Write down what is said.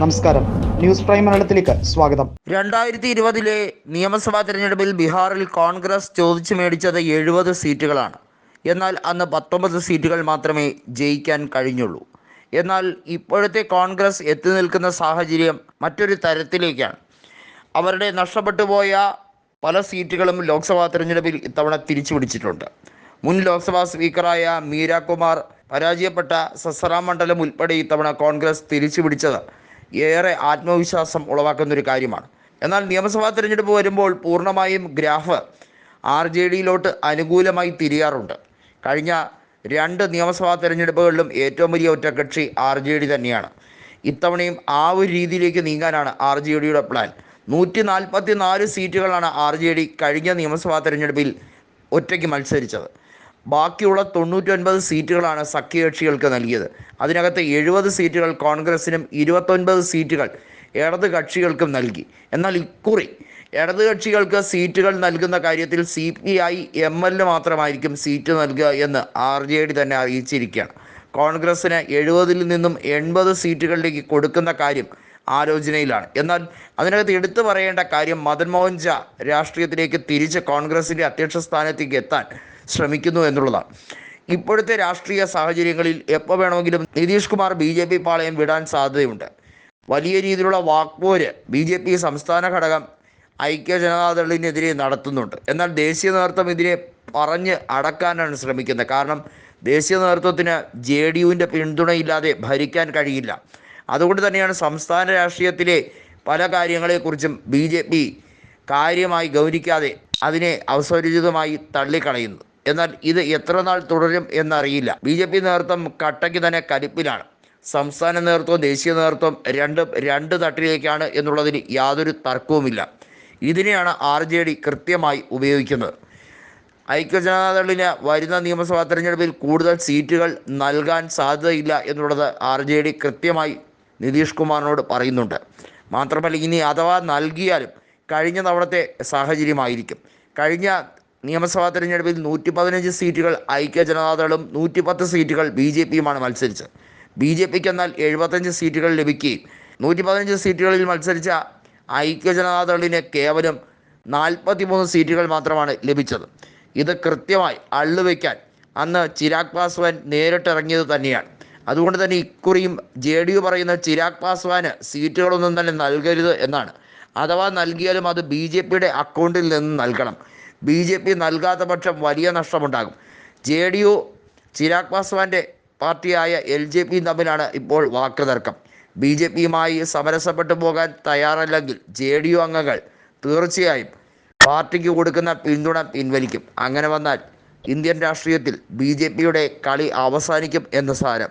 നമസ്കാരം. News prime മലയാളത്തിലേക്ക് സ്വാഗതം. രണ്ടായിരത്തി ഇരുപതിലെ നിയമസഭാ തെരഞ്ഞെടുപ്പിൽ ബീഹാറിൽ കോൺഗ്രസ് ചോദിച്ചു മേടിച്ചത് എഴുപത് സീറ്റുകളാണ്. എന്നാൽ അന്ന് പത്തൊമ്പത് സീറ്റുകൾ മാത്രമേ ജയിക്കാൻ കഴിഞ്ഞുള്ളൂ. എന്നാൽ ഇപ്പോഴത്തെ കോൺഗ്രസ് എത്തി നിൽക്കുന്ന സാഹചര്യം മറ്റൊരു തരത്തിലേക്കാണ്. അവരുടെ നഷ്ടപ്പെട്ടു പോയ പല സീറ്റുകളും ലോക്സഭാ തെരഞ്ഞെടുപ്പിൽ ഇത്തവണ തിരിച്ചു പിടിച്ചിട്ടുണ്ട്. മുൻ ലോക്സഭാ സ്പീക്കറായ മീരാകുമാർ പരാജയപ്പെട്ട സസറ മണ്ഡലം ഉൾപ്പെടെ ഇത്തവണ കോൺഗ്രസ് തിരിച്ചു പിടിച്ചത് ഏറെ ആത്മവിശ്വാസം ഉളവാക്കുന്ന ഒരു കാര്യമാണ്. എന്നാൽ നിയമസഭാ തിരഞ്ഞെടുപ്പ് വരുമ്പോൾ പൂർണമായും ഗ്രാഫ് ആർ ജെ ഡിയിലോട്ട് അനുകൂലമായി തിരിയാറുണ്ട്. കഴിഞ്ഞ രണ്ട് നിയമസഭാ തിരഞ്ഞെടുപ്പുകളിലും ഏറ്റവും വലിയ ഒറ്റക്കക്ഷി ആർ ജെ ഡി തന്നെയാണ്. ഇത്തവണയും ആ ഒരു രീതിയിലേക്ക് നീങ്ങാനാണ് ആർ ജെ ഡിയുടെ പ്ലാൻ. നൂറ്റി നാൽപ്പത്തി നാല് സീറ്റുകളാണ് ആർ ജെ ഡി കഴിഞ്ഞ നിയമസഭാ തിരഞ്ഞെടുപ്പിൽ ഒറ്റയ്ക്ക് മത്സരിച്ചത്. ബാക്കിയുള്ള തൊണ്ണൂറ്റൊൻപത് സീറ്റുകളാണ് സഖ്യകക്ഷികൾക്ക് നൽകിയത്. അതിനകത്ത് എഴുപത് സീറ്റുകൾ കോൺഗ്രസിനും ഇരുപത്തൊൻപത് സീറ്റുകൾ ഇടത് കക്ഷികൾക്കും നൽകി. എന്നാൽ ഇക്കുറി ഇടത് കക്ഷികൾക്ക് സീറ്റുകൾ നൽകുന്ന കാര്യത്തിൽ C P I M L മാത്രമായിരിക്കും സീറ്റ് നൽകുക എന്ന് ആർ ജെ ഡി തന്നെ അറിയിച്ചിരിക്കുകയാണ്. കോൺഗ്രസ്സിന് എഴുപതിൽ നിന്നും എൺപത് സീറ്റുകളിലേക്ക് കൊടുക്കുന്ന കാര്യം ആലോചനയിലാണ്. എന്നാൽ അതിനകത്ത് എടുത്തു പറയേണ്ട കാര്യം മദൻ മോഹൻ ഝാ രാഷ്ട്രീയത്തിലേക്ക് തിരിച്ച് കോൺഗ്രസിന്റെ അധ്യക്ഷ സ്ഥാനത്തേക്ക് എത്താൻ ശ്രമിക്കുന്നു എന്നുള്ളതാണ്. ഇപ്പോഴത്തെ രാഷ്ട്രീയ സാഹചര്യങ്ങളിൽ എപ്പോൾ വേണമെങ്കിലും Nitish Kumar B J P പാളയം വിടാൻ സാധ്യതയുണ്ട്. വലിയ രീതിയിലുള്ള വാക്പോര് ബി ജെ പി സംസ്ഥാന ഘടകം ഐക്യ ജനതാദളിനെതിരെ നടത്തുന്നുണ്ട്. എന്നാൽ ദേശീയ നേതൃത്വം ഇതിനെ പറഞ്ഞ് അടക്കാനാണ് ശ്രമിക്കുന്നത്. കാരണം ദേശീയ നേതൃത്വത്തിന് ജെ ഡി യുവിന്റെ പിന്തുണയില്ലാതെ ഭരിക്കാൻ കഴിയില്ല. അതുകൊണ്ട് തന്നെയാണ് സംസ്ഥാന രാഷ്ട്രീയത്തിലെ പല കാര്യങ്ങളെക്കുറിച്ചും ബി ജെ പി കാര്യമായി ഗൗനിക്കാതെ അതിനെ അവസരോചിതമായി തള്ളിക്കളയുന്നത്. എന്നാൽ ഇത് എത്ര നാൾ തുടരും എന്നറിയില്ല. ബി ജെ പി നേതൃത്വം കട്ടയ്ക്ക് തന്നെ കലിപ്പിലാണ്. സംസ്ഥാന നേതൃത്വം ദേശീയ നേതൃത്വം രണ്ടും രണ്ട് തട്ടിലേക്കാണ് എന്നുള്ളതിന് യാതൊരു തർക്കവുമില്ല. ഇതിനെയാണ് ആർ ജെ ഡി കൃത്യമായി ഉപയോഗിക്കുന്നത്. ഐക്യജനതാദളിന് വരുന്ന നിയമസഭാ തെരഞ്ഞെടുപ്പിൽ കൂടുതൽ സീറ്റുകൾ നൽകാൻ സാധ്യതയില്ല എന്നുള്ളത് ആർ ജെ ഡി കൃത്യമായി നിതീഷ് കുമാറിനോട് പറയുന്നുണ്ട്. മാത്രമല്ല ഇനി അഥവാ നൽകിയാലും കഴിഞ്ഞ തവണത്തെ സാഹചര്യമായിരിക്കും. കഴിഞ്ഞ നിയമസഭാ തെരഞ്ഞെടുപ്പിൽ നൂറ്റി പതിനഞ്ച് സീറ്റുകൾ ഐക്യ ജനതാദളും നൂറ്റി പത്ത് സീറ്റുകൾ ബി ജെ പിയുമാണ് മത്സരിച്ചത്. ബി ജെ പിക്ക് എന്നാൽ എഴുപത്തഞ്ച് സീറ്റുകൾ ലഭിക്കുകയും നൂറ്റി പതിനഞ്ച് സീറ്റുകളിൽ മത്സരിച്ച ഐക്യ ജനതാദളിന് കേവലം നാൽപ്പത്തിമൂന്ന് സീറ്റുകൾ മാത്രമാണ് ലഭിച്ചത്. ഇത് കൃത്യമായി അള്ളുവെക്കാൻ അന്ന് ചിരാഗ് പാസ്വാൻ നേരിട്ടിറങ്ങിയത് തന്നെയാണ്. അതുകൊണ്ട് തന്നെ ഇക്കുറിയും ജെ ഡി യു പറയുന്ന ചിരാഗ് പാസ്വാന് സീറ്റുകളൊന്നും തന്നെ നൽകരുത് എന്നാണ്. അഥവാ നൽകിയാലും അത് ബി ജെ പിയുടെ അക്കൗണ്ടിൽ നിന്ന് നൽകണം. ബി ജെ പി നൽകാത്ത പക്ഷം വലിയ നഷ്ടമുണ്ടാകും. ജെ ഡി യു ചിരാഗ് പാസ്വാന്റെ പാർട്ടിയായ എൽ ജെ പിയും തമ്മിലാണ് ഇപ്പോൾ വാക്ക് തർക്കം ബി ജെ പിയുമായി സമരസപ്പെട്ടു പോകാൻ തയ്യാറല്ലെങ്കിൽ ജെ ഡി യു അംഗങ്ങൾ തീർച്ചയായും പാർട്ടിക്ക് കൊടുക്കുന്ന പിന്തുണ പിൻവലിക്കും. അങ്ങനെ വന്നാൽ ഇന്ത്യൻ രാഷ്ട്രീയത്തിൽ ബി ജെ പിയുടെ കളി അവസാനിക്കും എന്ന് സാരം.